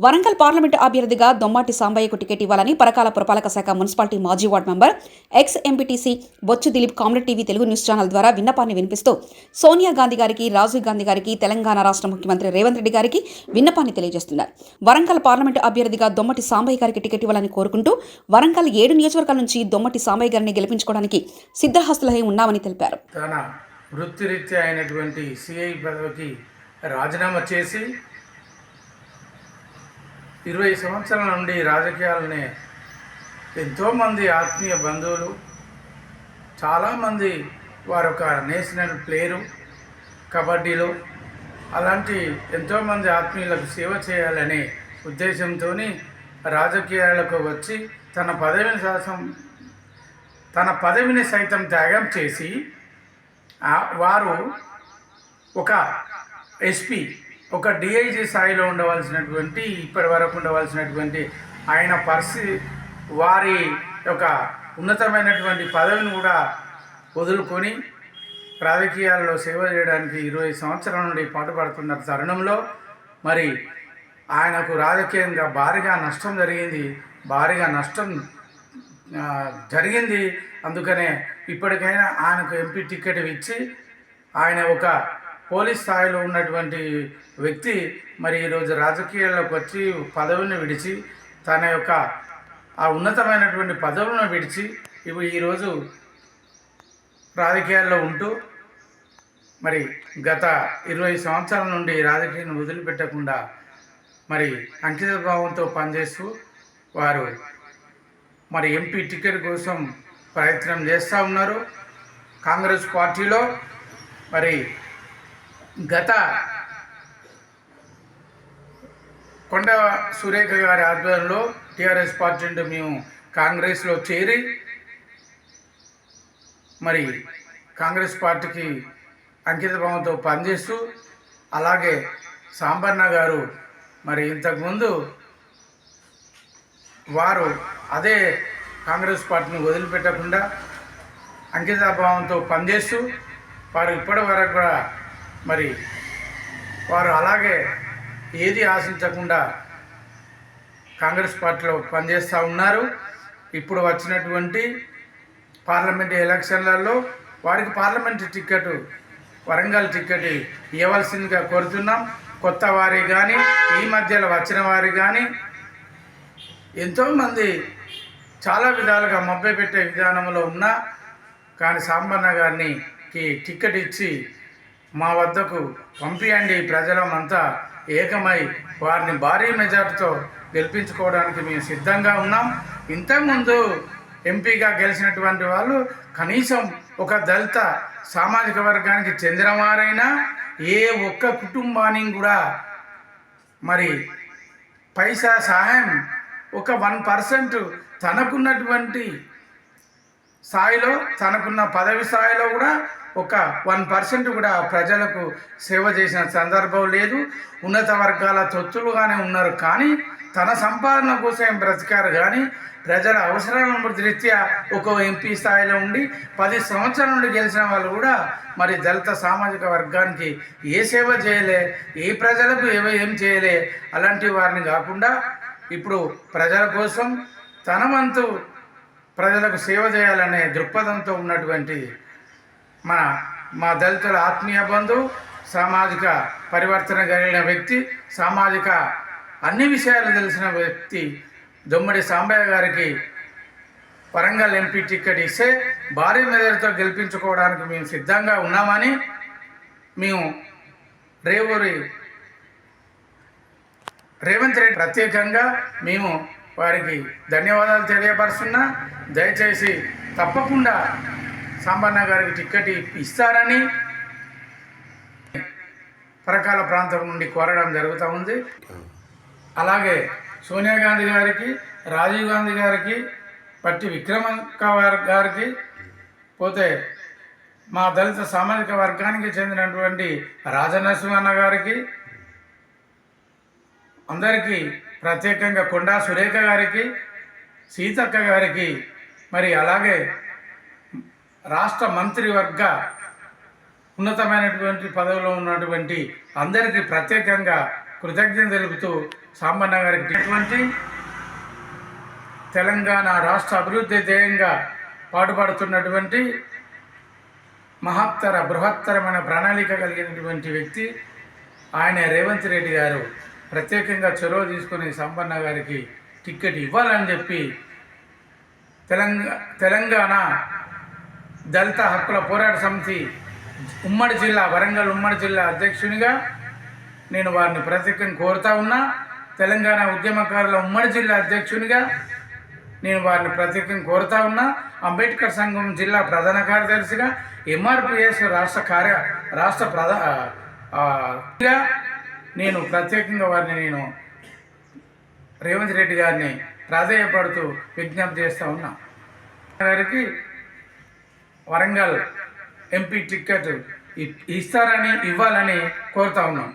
Warangal parliament అభ్యర్థిగా Dommati సాంబయ్యకు ticket ఇవ్వాలని పరకాల పురపాలక శాఖ మున్సిపాలిటీ మాజీ ward member ex MPTC Bochchu Dilip comrade TV Telugu news channel ద్వారా విన్నపాన్ని వినిపిస్తూ సోనియా గాంధీ గారికి రాజీవ్ గాంధీ గారికి తెలంగాణ రాష్ట్ర ముఖ్యమంత్రి రేవంత్ రెడ్డి గారికి విన్నపాన్ని తెలియజేస్తున్నారు. వరంగల్ పార్లమెంటు అభ్యర్థిగా దొమ్మటి సాంబయ్య గారికి టికెట్ ఇవ్వాలని కోరుకుంటూ వరంగల్ ఏడు నియోజకవర్గాల నుంచి దొమ్మటి సాంబయ్య గారిని గెలిపించుకోవడానికి సిద్ధహస్తులై ఉన్నామని తెలిపారు. వృత్తిరీత్యా అయినటువంటి సిఐ పదవికి రాజీనామా చేసి ఇరవై సంవత్సరాల నుండి రాజకీయాలనే ఎంతోమంది ఆత్మీయ బంధువులు చాలామంది వారు ఒక నేషనల్ ప్లేయరు కబడ్డీలో అలాంటి ఎంతోమంది ఆత్మీయులకు సేవ చేయాలనే ఉద్దేశంతో రాజకీయాలకు వచ్చి తన పదవిని శాసం తన పదవిని సైతం త్యాగం చేసి వారు ఒక ఎస్పీ ఒక డిఐజీ స్థాయిలో ఉండవలసినటువంటి ఇప్పటి వరకు ఉండవలసినటువంటి ఆయన పరిస్థితి వారి యొక్క ఉన్నతమైనటువంటి పదవిని కూడా వదులుకొని రాజకీయాల్లో సేవ చేయడానికి ఇరవై సంవత్సరాల నుండి పాటుపడుతున్న తరుణంలో మరి ఆయనకు రాజకీయంగా భారీగా నష్టం జరిగింది. భారీగా నష్టం జరిగింది. అందుకనే ఇప్పటికైనా ఆయనకు ఎంపీ టికెట్ ఇచ్చి ఆయన ఒక పోలీస్ స్థాయిలో ఉన్నటువంటి వ్యక్తి మరి ఈరోజు రాజకీయాల్లోకి వచ్చి పదవిని విడిచి తన యొక్క ఆ ఉన్నతమైనటువంటి పదవులను విడిచి ఇప్పుడు ఈరోజు రాజకీయాల్లో ఉంటూ మరి గత ఇరవై సంవత్సరాల నుండి రాజకీయాన్ని వదిలిపెట్టకుండా మరి అంకిత భావంతో పనిచేస్తూ వారు మరి ఎంపీ టికెట్ కోసం ప్రయత్నం చేస్తూ ఉన్నారు. కాంగ్రెస్ పార్టీలో మరి గత కొండ సురేఖ గారి ఆధ్వర్యంలో టీఆర్ఎస్ పార్టీ నుండి మేము కాంగ్రెస్లో చేరి మరి కాంగ్రెస్ పార్టీకి అంకిత భావంతో పనిచేస్తూ అలాగే సాంబన్న గారు మరి ఇంతకుముందు వారు అదే కాంగ్రెస్ పార్టీని వదిలిపెట్టకుండా అంకితాభావంతో పనిచేస్తూ వారు ఇప్పటి వరకు కూడా మరి వారు అలాగే ఏది ఆశించకుండా కాంగ్రెస్ పార్టీలో పనిచేస్తూ ఉన్నారు. ఇప్పుడు వచ్చినటువంటి పార్లమెంట్ ఎలక్షన్లలో వారికి పార్లమెంట్ టికెట్ వరంగల్ టికెట్ ఇవ్వవలసిందిగా కోరుతున్నాం. కొత్త వారి కానీ ఈ మధ్యలో వచ్చిన వారి కానీ ఎంతోమంది చాలా విధాలుగా మభ్య పెట్టే విధానంలో ఉన్నా కానీ సాంబన్న గారిని కి టికెట్ ఇచ్చి మా వద్దకు పంపియండి. ప్రజలమంతా ఏకమై వారిని భారీ మెజార్టీతో గెలిపించుకోవడానికి మేము సిద్ధంగా ఉన్నాం. ఇంతకుముందు ఎంపీగా గెలిచినటువంటి వాళ్ళు కనీసం ఒక దళిత సామాజిక వర్గానికి చెందిన వారైనా ఏ ఒక్క కుటుంబానికి కూడా మరి పైసా సహాయం ఒక వన్ పర్సెంట్ తనకున్నటువంటి స్థాయిలో తనకున్న పదవి స్థాయిలో కూడా ఒక వన్ పర్సెంట్ కూడా ప్రజలకు సేవ చేసిన సందర్భం లేదు. ఉన్నత వర్గాల తొత్తులుగానే ఉన్నారు. కానీ తన సంపాదన కోసం బ్రతికారు? కానీ ప్రజల అవసరాలను రీత్యా ఒక ఎంపీ స్థాయిలో ఉండి పది సంవత్సరాల నుండి గెలిచిన వాళ్ళు కూడా మరి దళిత సామాజిక వర్గానికి ఏ సేవ చేయలే ఏ ప్రజలకు ఏవ ఏం చేయలే అలాంటి వారిని కాకుండా ఇప్పుడు ప్రజల కోసం తన వంతు ప్రజలకు సేవ చేయాలనే దృక్పథంతో ఉన్నటువంటి మన మా దళితుల ఆత్మీయ బంధువు సామాజిక పరివర్తన కలిగిన వ్యక్తి సామాజిక అన్ని విషయాలు తెలిసిన వ్యక్తి దొమ్మడి సాంబయ్య గారికి వరంగల్ ఎంపీ టికెట్ ఇస్తే భారీ మెదడుతో గెలిపించుకోవడానికి మేము సిద్ధంగా ఉన్నామని మేము రేవూరి రేవంత్ రెడ్డి ప్రత్యేకంగా మేము వారికి ధన్యవాదాలు తెలియపరుస్తున్నా. దయచేసి తప్పకుండా సాంబన్న గారికి టిక్కెట్ ఇస్తారని పరకాల ప్రాంతం నుండి కోరడం జరుగుతూ ఉంది. అలాగే సోనియా గాంధీ గారికి రాజీవ్ గాంధీ గారికి పట్టి విక్రమంక గారికి పోతే మా దళిత సామాజిక వర్గానికి చెందినటువంటి రాజనరసింహన్న గారికి అందరికీ ప్రత్యేకంగా కొండా సురేఖ గారికి సీతక్క గారికి మరి అలాగే రాష్ట్ర మంత్రివర్గ ఉన్నతమైనటువంటి పదవిలో ఉన్నటువంటి అందరికీ ప్రత్యేకంగా కృతజ్ఞత తెలుపుతూ సాంబన్న గారికి ఎటువంటి తెలంగాణ రాష్ట్ర అభివృద్ధి ధ్యేయంగా పాటుపడుతున్నటువంటి మహత్తర బృహత్తరమైన ప్రణాళిక కలిగినటువంటి వ్యక్తి ఆయన రేవంత్ రెడ్డి గారు. ప్రత్యేకంగా చొరవ తీసుకుని సంపన్న గారికి టిక్కెట్ ఇవ్వాలని చెప్పి తెలంగాణ తెలంగాణ దళిత హక్కుల పోరాట సమితి ఉమ్మడి జిల్లా వరంగల్ ఉమ్మడి జిల్లా అధ్యక్షునిగా నేను వారిని ప్రత్యేకంగా కోరుతా ఉన్నా. తెలంగాణ ఉద్యమకారుల ఉమ్మడి జిల్లా అధ్యక్షునిగా నేను వారిని ప్రత్యేకంగా కోరుతా ఉన్నా. అంబేద్కర్ సంఘం జిల్లా ప్రధాన కార్యదర్శిగా ఎంఆర్పిఎస్ రాష్ట్ర కార్య రాష్ట్ర ప్రధా నేను ప్రత్యేకంగా వారిని నేను రేవంత్ రెడ్డి గారిని ప్రాధేయపడుతూ విజ్ఞప్తి చేస్తూ ఉన్నా. గారికి వరంగల్ ఎంపీ టిక్కెట్ ఇస్తారని ఇవ్వాలని కోరుతా ఉన్నాం.